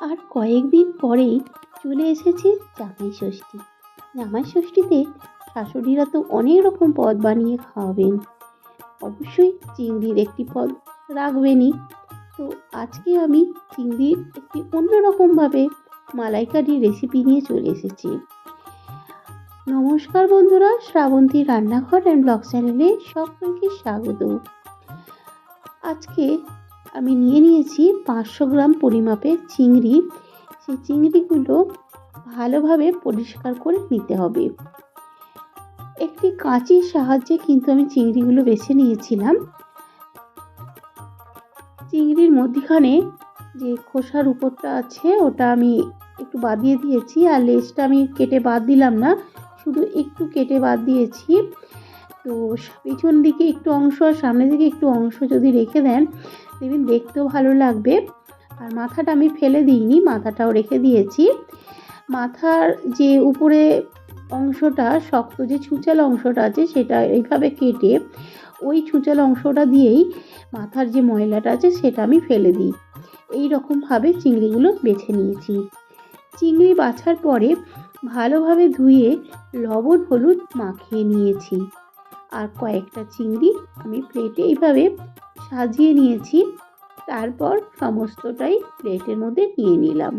আর কয়েকদিন পরেই চলে এসেছে জামাই ষষ্ঠী। জামাই ষষ্ঠীতে শাশুড়িরা তো অনেক রকম পদ বানিয়ে খাওয়াবেন। অবশ্যই চিংড়ির একটি পদ রাখবেনই। তো আজকে আমি চিংড়ির একটি অন্যরকমভাবে মালাইকারি রেসিপি নিয়ে চলে এসেছি। নমস্কার বন্ধুরা, শ্রাবন্তী রান্নাঘর অ্যান্ড ব্লগ চ্যানেলে সকলকে স্বাগত। আজকে আমি নিয়ে নিয়েছি পাঁচশো গ্রাম পরিমাপের চিংড়ি। সেই চিংড়িগুলো ভালোভাবে পরিষ্কার করে নিতে হবে। একটি কাঁচির সাহায্যে কিন্তু আমি চিংড়িগুলো বেছে নিয়েছিলাম। চিংড়ির মধ্যিখানে যে খোসার উপরটা আছে, ওটা আমি একটু বাদ দিয়ে দিয়েছি। আর লেজটা আমি কেটে বাদ দিলাম না, শুধু একটু কেটে বাদ দিয়েছি। তো পিছন দিকে একটু অংশ আর সামনের দিকে একটু অংশ যদি রেখে দেন, দেখবেন দেখতেও ভালো লাগবে। আর মাথাটা আমি ফেলে দিইনি, মাথাটাও রেখে দিয়েছি। মাথার যে উপরে অংশটা, শক্ত যে ছুচাল অংশটা আছে, সেটা এইভাবে কেটে ওই ছুচাল অংশটা দিয়েই মাথার যে ময়লাটা আছে, সেটা আমি ফেলে দিই। এই রকমভাবে চিংড়িগুলো বেছে নিয়েছি। চিংড়ি বাছার পরে ভালোভাবে ধুয়ে লবণ, হলুদ মাখিয়ে নিয়েছি। আর কয়েকটা চিংড়ি আমি প্লেটে এইভাবে সাজিয়ে নিয়েছি। তারপর সমস্তটাই প্লেটের মধ্যে নিয়ে নিলাম।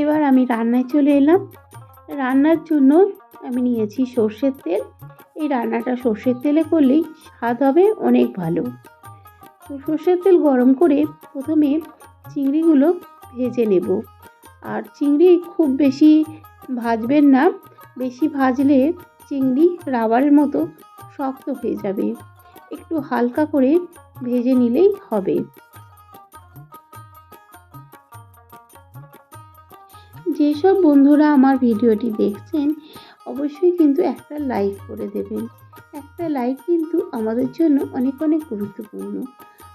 এবার আমি রান্নায় চলে এলাম। রান্নার জন্য আমি নিয়েছি সর্ষের তেল। এই রান্নাটা সর্ষের তেলে করলেই স্বাদ হবে অনেক ভালো। সর্ষের তেল গরম করে প্রথমে চিংড়িগুলো ভেজে নেব। আর চিংড়ি খুব বেশি ভাজবেন না, বেশি ভাজলে চিংড়ি রাবারের মতো শক্ত হয়ে যাবে। একটু হালকা করে ভেজে নিলেই হবে। যেসব বন্ধুরা আমার ভিডিওটি দেখছেন, অবশ্যই কিন্তু একটা লাইক করে দেবেন। একটা লাইক কিন্তু আমাদের জন্য অনেক অনেক গুরুত্বপূর্ণ।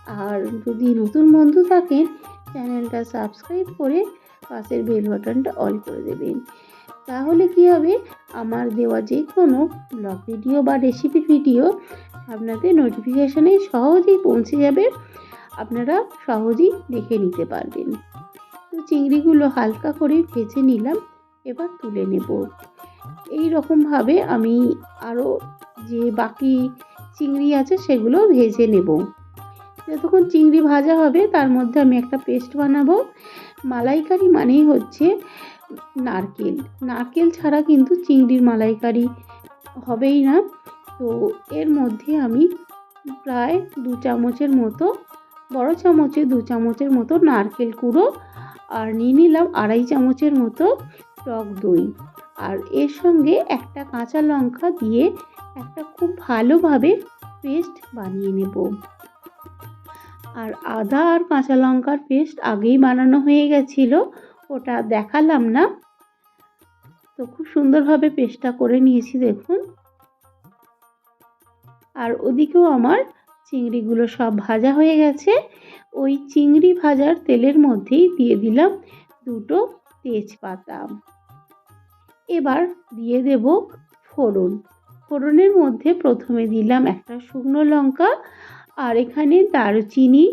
আর যদি নতুন বন্ধু থাকেন, চ্যানেলটা সাবস্ক্রাইব করে পাশের বেল বাটনটা অল করে দেবেন। তাহলে কি হবে? আমার দেওয়া যে কোনো ব্লগ ভিডিও বা রেসিপি ভিডিও আপনাদের নোটিফিকেশানে সহজেই পৌঁছে যাবে। আপনারা সহজেই দেখে নিতে পারবেন। তো চিংড়িগুলো হালকা করে ভেজে নিলাম, এবার তুলে নেব। এই রকমভাবে আমি আরও যে বাকি চিংড়ি আছে, সেগুলো ভেজে নেব। যতক্ষণ চিংড়ি ভাজা হবে, তার মধ্যে আমি একটা পেস্ট বানাবো। মালাইকারি মানেই হচ্ছে নারকেল। নারকেল ছাড়া কিন্তু চিংড়ির মালাইকারি হবেই না। তো এর মধ্যে আমি প্রায় দু চামচের মতো, বড় চামচে দু চামচের মতো নারকেল কুড়ো আর নিয়ে নিলাম আড়াই চামচের মতো টক দই। আর এর সঙ্গে একটা কাঁচা লঙ্কা দিয়ে একটা খুব ভালোভাবে পেস্ট বানিয়ে নেব। আর আদা আর কাঁচা লঙ্কার পেস্ট আগেই বানানো হয়ে গেছিল, ওটা দেখালাম না। তো খুব সুন্দরভাবে পেস্টটা করে নিয়েছি, দেখুন। আর ওদিকেও আমার চিংড়িগুলো সব ভাজা হয়ে গেছে। ওই চিংড়ি ভাজার তেলের মধ্যেই দিয়ে দিলাম দুটো তেজপাতা। এবার দিয়ে দেব ফোড়ন। ফোড়নের মধ্যে প্রথমে দিলাম একটা শুকনো লঙ্কা আর এখানে দারুচিনি,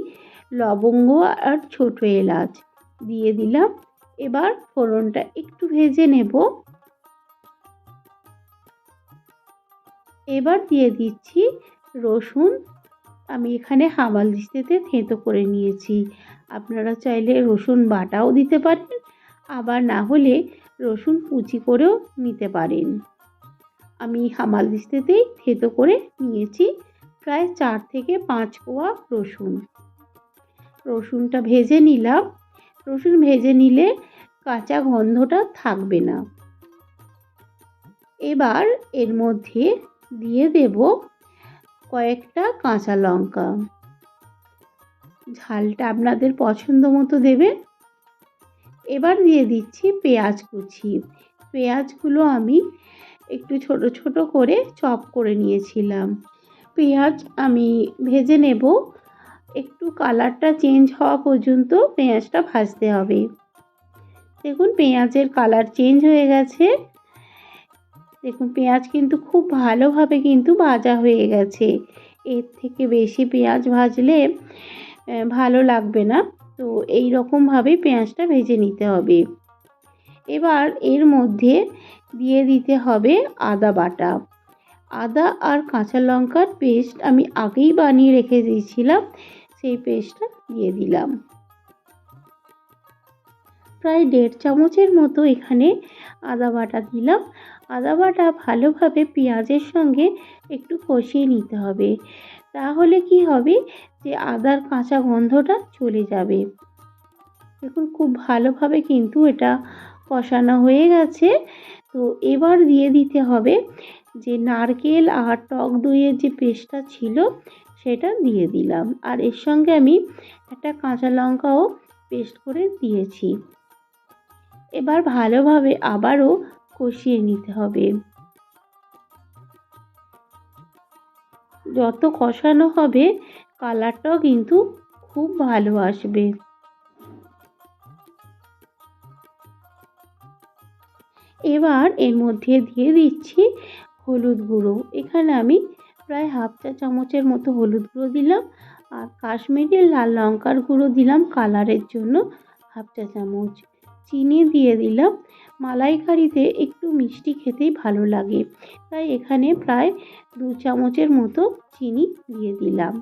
লবঙ্গ আর ছোটো এলাচ দিয়ে দিলাম। এবার ফোড়নটা একটু ভেজে নেব। এবার দিয়ে দিচ্ছি রসুন। আমি এখানে হামাল দিস্তিতে থেঁতো করে নিয়েছি। আপনারা চাইলে রসুন বাটাও দিতে পারেন, আবার না হলে রসুন কুচি করেও নিতে পারেন। আমি হামাল দিস্তিতেই থেঁতো করে নিয়েছি। প্রায় চার থেকে পাঁচ কোয়া রসুন। রসুনটা ভেজে নিলাম। রসুন ভেজে নিলে কাঁচা গন্ধটা থাকবে না। এবার এর মধ্যে দিয়ে দেব কয়েকটা কাঁচা লঙ্কা। ঝালটা আপনাদের পছন্দ মতো দেবেন। এবার দিয়ে দিচ্ছি পেঁয়াজ কুচি। পেঁয়াজগুলো আমি একটু ছোট ছোট করে চপ করে নিয়েছিলাম। পেঁয়াজ আমি ভেজে নেব। একটু কালারটা চেঞ্জ হওয়া পর্যন্ত পেঁয়াজটা ভাজতে হবে। দেখুন পেঁয়াজের কালার চেঞ্জ হয়ে গেছে। দেখুন পেঁয়াজ কিন্তু খুব ভালোভাবে কিন্তু ভাজা হয়ে গেছে। এর থেকে বেশি পেঁয়াজ ভাজলে ভালো লাগবে না। তো এই রকমভাবে পেঁয়াজটা ভেজে নিতে হবে। এবার এর মধ্যে দিয়ে দিতে হবে আদা বাটা। আদা আর কাঁচা লঙ্কার পেস্ট আমি আগেই বানিয়ে রেখে দিয়েছিলাম, সেই পেস্টটা দিয়ে দিলাম। প্রায় দেড় চামচের মতো এখানে আদা বাটা দিলাম। আদা বাটা ভালোভাবে পেঁয়াজের সঙ্গে একটু কষিয়ে নিতে হবে। তাহলে কি হবে যে আদার কাঁচা গন্ধটা চলে যাবে। দেখুন খুব ভালোভাবে কিন্তু এটা কষানো হয়ে গেছে। তো এবার দিয়ে দিতে হবে যে নারকেল আর টক দইয়ের যে পেস্টটা ছিল, সেটা দিয়ে দিলাম। আর এর সঙ্গে আমি একটা কাঁচা লঙ্কাও পেস্ট করে দিয়েছি। এবার ভালোভাবে আবারও কষিয়ে নিতে হবে। যত কষানো হবে, কালারটাও কিন্তু খুব ভালো আসবে। এবার এর মধ্যে দিয়ে দিচ্ছি হলুদ গুঁড়ো। এখানে আমি প্রায় হাফ চা চামচের মতো হলুদ গুঁড়ো দিলাম আর কাশ্মীরি লাল লঙ্কার গুঁড়ো দিলাম কালারের জন্য হাফ চা চামচ। চিনি দিয়ে দিলাম। মালাইকারিতে একটু মিষ্টি খেতেই ভালো লাগে। তাই এখানে প্রায় দু চামচের মতো চিনি দিয়ে দিলাম।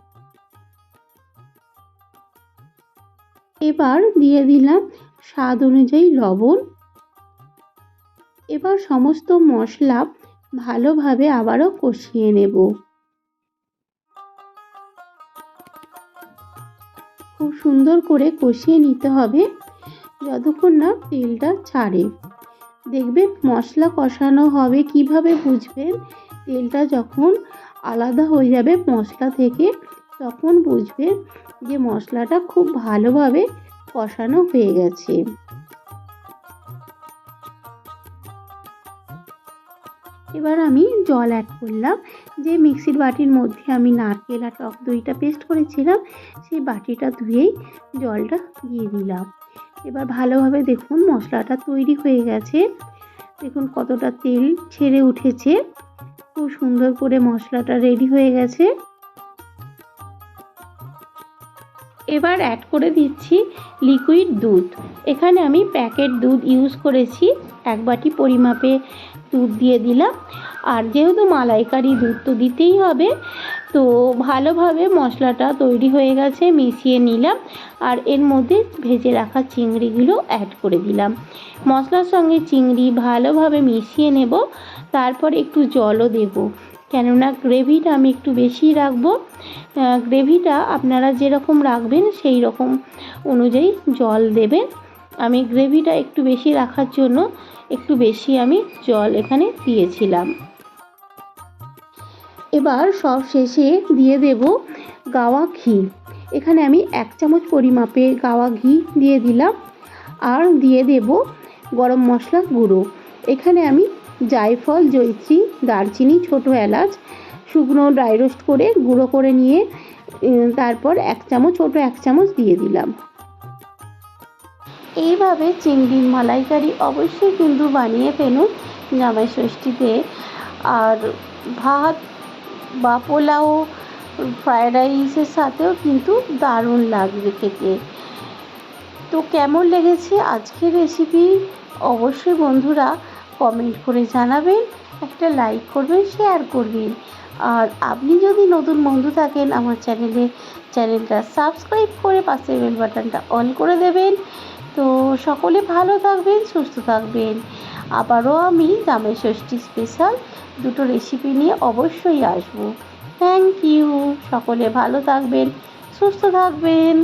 এবার দিয়ে দিলাম স্বাদ অনুযায়ী লবণ। এবার সমস্ত মশলা ভালোভাবে আবারও কষিয়ে নেব। খুব সুন্দর করে কষিয়ে নিতে হবে যতক্ষণ না তেলটা ছাড়ে। দেখবেন মশলা কষানো হবে কীভাবে বুঝবেন? তেলটা যখন আলাদা হয়ে যাবে মশলা থেকে, তখন বুঝবেন যে মশলাটা খুব ভালোভাবে কষানো হয়ে গেছে। এবার আমি জল অ্যাড করলাম। যে মিক্সির বাটির মধ্যে আমি নারকেল আর টক দইটা পেস্ট করেছিলাম, সেই বাটিটা ধুয়েই জলটা দিয়ে দিলাম। এবার ভালোভাবে দেখুন মশলাটা তৈরি হয়ে গেছে। দেখুন কতটা তেল ছেড়ে উঠেছে। খুব সুন্দর করে মশলাটা রেডি হয়ে গেছে। এবার অ্যাড করে দিচ্ছি লিকুইড দুধ। এখানে আমি প্যাকেট দুধ ইউজ করেছি। এক বাটি পরিমাপে দুধ দিয়ে দিলাম। আর যেহেতু মালাইকারি দুধ তো দিতেই হবে, তো ভালোভাবে মশলাটা তৈরি হয়ে গেছে, মিশিয়ে নিলাম। আর এর মধ্যে ভেজে রাখা চিংড়িগুলো অ্যাড করে দিলাম। মশলার সঙ্গে চিংড়ি ভালোভাবে মিশিয়ে নেব, তারপর একটু জলও দেব। কেননা গ্রেভিটা আমি একটু বেশি রাখব। গ্রেভিটা আপনারা যেরকম রাখবেন, সেই রকম অনুযায়ী জল দেবেন। আমি গ্রেভিটা একটু বেশি রাখার জন্য একটু বেশি আমি জল এখানে দিয়েছিলাম। এবার সব শেষে দিয়ে দেব গাওয়া ঘি। এখানে আমি এক চামচ পরিমাপে গাওয়া ঘি দিয়ে দিলাম আর দিয়ে দেব গরম মশলা গুঁড়ো। এখানে আমি জায়ফল জৈত্রী দারচিনি, ছোটো এলাচ, শুকনো ড্রাই রোস্ট করে গুঁড়ো করে নিয়ে তারপর এক চামচ, ছোটো এক চামচ দিয়ে দিলাম। এইভাবে চিংড়ির মালাইকারি অবশ্যই কিন্তু বানিয়ে ফেলুন জামাই ষষ্ঠীতে। আর ভাত বা পোলাও, ফ্রায়েড রাইসের সাথেও কিন্তু দারুণ লাগবে খেতে। তো কেমন লেগেছে আজকের রেসিপি অবশ্যই বন্ধুরা কমেন্ট করে জানাবেন, একটা লাইক করবেন শেয়ার করবেন। আর আপনি যদি নতুন বন্ধু থাকেন, আমার চ্যানেলে, চ্যানেলটা সাবস্ক্রাইব করে পাশে বেল বাটনটা অন করে দেবেন। তো সকলে ভালো থাকবেন, সুস্থ থাকবেন। আবারও আমি জামাই ষষ্ঠী স্পেশাল দুটো রেসিপি নিয়ে অবশ্যই আসব। থ্যাংক ইউ সকলে ভালো থাকবেন, সুস্থ থাকবেন।